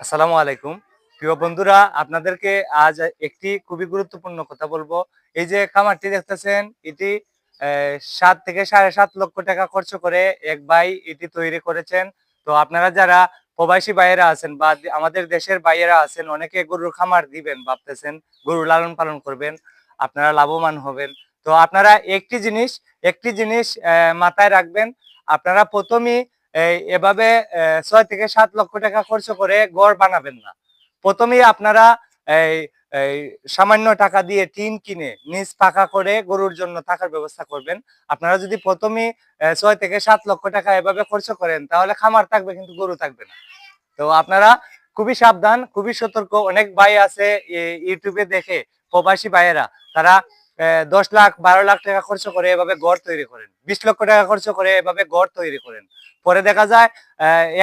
আসসালামু আলাইকুম। প্রিয় বন্ধুরা, আপনাদেরকে আজ একটি খুবই গুরুত্বপূর্ণ কথা বলব। এই যে খামারটি দেখতেছেন, এটি সাত থেকে সাড়ে সাত লক্ষ টাকা খরচ করে এক ভাই এটি তৈরি করেছেন। তো আপনারা যারা প্রবাসী ভাইয়েরা আছেন বা আমাদের দেশের ভাইয়েরা আছেন, অনেকে গরুর খামার দিবেন ভাবতেছেন, গরু লালন পালন করবেন, আপনারা লাভবান হবেন। তো আপনারা একটি জিনিস একটি জিনিস মাথায় রাখবেন, আপনারা প্রথমেই এভাবে ছয় থেকে সাত লক্ষ টাকা খরচ করে গড় বানাবেন না। প্রথমেই আপনারা এই সামান্য টাকা দিয়ে টিন কিনে নিজ পাকা করে গরুর জন্য থাকার ব্যবস্থা করবেন। আপনারা যদি প্রথমে ছয় থেকে সাত লক্ষ টাকা এভাবে খরচ করেন, তাহলে খামার থাকবে কিন্তু গরু থাকবে না। তো আপনারা খুবই সাবধান, খুবই সতর্ক। অনেক ভাই আছে ইউটিউবে দেখে প্রবাসী ভাইয়েরা, তারা দশ লাখ, বারো লাখ টাকা খরচ করে এভাবে গড় তৈরি করেন। বিশ লক্ষ টাকা খরচ করে এভাবে গড় তৈরি করেন। পরে দেখা যায়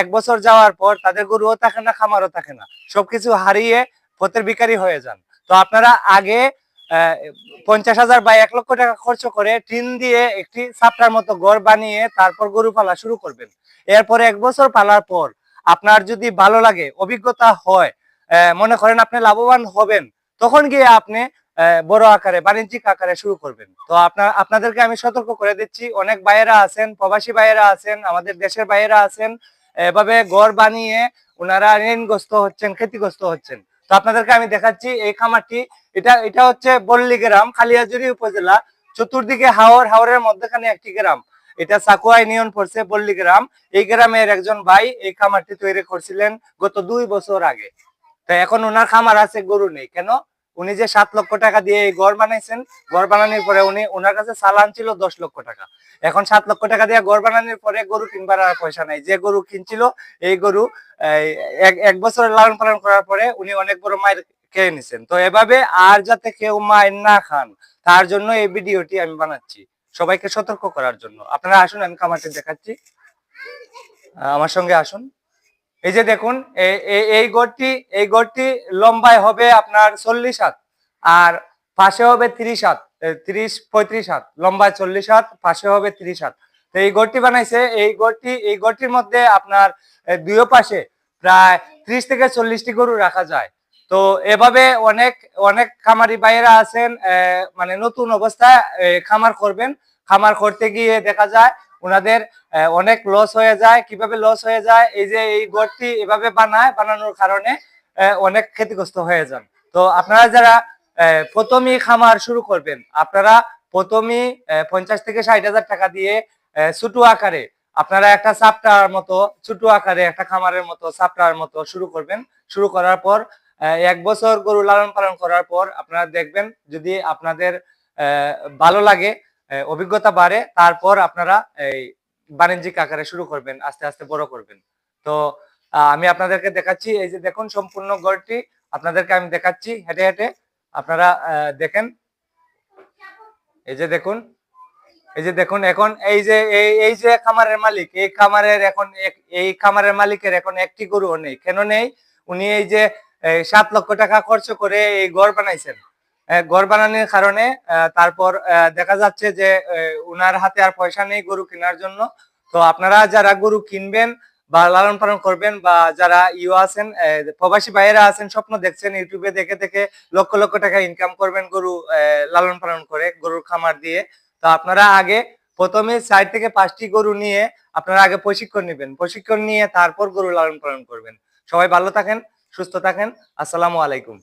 এক বছর যাওয়ার পর তাদের গরুও থাকে না, খামারও থাকে না। সবকিছু হারিয়ে পথের বিকারী হয়ে যান। তো আপনারা আগে পঞ্চাশ হাজার বা এক লক্ষ টাকা খরচ করে টিন দিয়ে একটি সাপটার মতো গড় বানিয়ে তারপর গরু পালা শুরু করবেন। এরপরে এক বছর পালার পর আপনার যদি ভালো লাগে, অভিজ্ঞতা হয় মনে করেন আপনি লাভবান হবেন, তখন গিয়ে আপনি বড় আকারে, বাণিজ্যিক আকারে শুরু করবেন। তো আপনার, আপনাদেরকে আমি সতর্ক করে দিচ্ছি। অনেক ভাইয়েরা আছেন, প্রবাসী ভাইয়েরা আছেন, আমাদের দেশের ভাইয়েরা আছেন, এভাবে ঘর বানিয়ে ওনারা ঋণগ্রস্ত হচ্ছেন, ক্ষতিগ্রস্ত হচ্ছেন। তো আপনাদেরকে আমি দেখাচ্ছি এই খামারটি। এটা এটা হচ্ছে বল্লি গ্রাম খালিয়াজুরি উপজেলা, চতুর্দিকে হাওর, হাওরের মধ্যখানে একটি গ্রাম। এটা সাকুয়া ইউনিয়ন পড়ছে বল্লি গ্রাম। এই গ্রামের একজন ভাই এই খামারটি তৈরি করছিলেন গত দুই বছর আগে। তো এখন ওনার খামার আছে গরু নেই। কেন? উনি যে সাত লক্ষ টাকা দিয়ে এই ঘর বানাইছেন, ঘর বানানোর পরে উনি ওনার কাছে চালান ছিল দশ লক্ষ টাকা। এখন সাত লক্ষ টাকা দিয়ে ঘর বানানোর পরে গরু কিনবার আর পয়সা নাই। যে গরু কিনছিল, এই গরু এক বছরের লালন পালন করার পরে উনি অনেক বড় মায়ের খেয়ে নিছেন। তো এভাবে আর যাতে কেউ মায়ের না খান, তার জন্য এই ভিডিওটি আমি বানাচ্ছি। সবাইকে সতর্ক করার জন্য। আপনারা আসুন, আমি খামারটি দেখাচ্ছি। আমার সঙ্গে আসুন। এই যে দেখুন এই গড়টি এই গড়টি লম্বায় হবে আপনার চল্লিশ হাত, আর পাশে হবে তিরিশ হাত তিরিশ, পঁয়ত্রিশ হাত, লম্বায় চল্লিশ হাত, পাশে হবে তিরিশ হাত। তো এই গড়টি বানাইছে, এই গড়টি, এই গড়টির মধ্যে আপনার দুইও পাশে প্রায় ত্রিশ থেকে চল্লিশটি গরু রাখা যায়। তো এভাবে অনেক অনেক খামারি ভাইয়েরা আছেন মানে নতুন অবস্থায় খামার করবেন। খামার করতে গিয়ে দেখা যায় ওনাদের অনেক লস হয়ে যায়। কীভাবে লস হয়ে যায়? এই যে এই গড়টি এভাবে বানায়, বানানোর কারণে অনেক ক্ষতিগ্রস্ত হয়ে যান। তো আপনারা যারা প্রথমেই খামার শুরু করবেন, আপনারা প্রথমেই পঞ্চাশ থেকে ষাট হাজার টাকা দিয়ে ছোট আকারে, আপনারা একটা সাপটার মতো, ছোট আকারে একটা খামারের মতো সাপটার মতো শুরু করবেন। শুরু করার পর এক বছর গরু লালন পালন করার পর আপনারা দেখবেন যদি আপনাদের ভালো লাগে অভিজ্ঞতা বাড়ে, তারপর আপনারা এই বাণিজ্যিক আকারে শুরু করবেন, আস্তে আস্তে বড় করবেন। তো আমি আপনাদেরকে দেখাচ্ছি, এই যে দেখুন সম্পূর্ণ গড়টি আপনাদেরকে আমি দেখাচ্ছি, হেঁটে হেঁটে, আপনারা দেখেন। এই যে দেখুন, এই যে দেখুন, এখন এই যে এই যে খামারের মালিক, এই খামারের এখন এই খামারের মালিকের এখন একটি গরুও নেই, কেন নেই? উনি এই যে সাত লক্ষ টাকা খরচ করে এই ঘর বানাইছেন। ঘর বানানোর কারণে তারপর দেখা যাচ্ছে যে উনার হাতে আর পয়সা নেই গরু কেনার জন্য। তো আপনারা যারা গরু কিনবেন বা লালন পালন করবেন বা যারা ইউ আছেন প্রবাসী ভাইয়েরা আছেন, স্বপ্ন দেখছেন, ইউটিউবে দেখে দেখে লক্ষ লক্ষ টাকা ইনকাম করবেন গরু লালন পালন করে, গরুর খামার দিয়ে। তো আপনারা আগে প্রথমে চার থেকে পাঁচটি গরু নিয়ে আপনারা আগে প্রশিক্ষণ নেবেন। প্রশিক্ষণ নিয়ে তারপর গরু লালন পালন করবেন। সবাই ভালো থাকেন, সুস্থ থাকেন। আসসালামু আলাইকুম।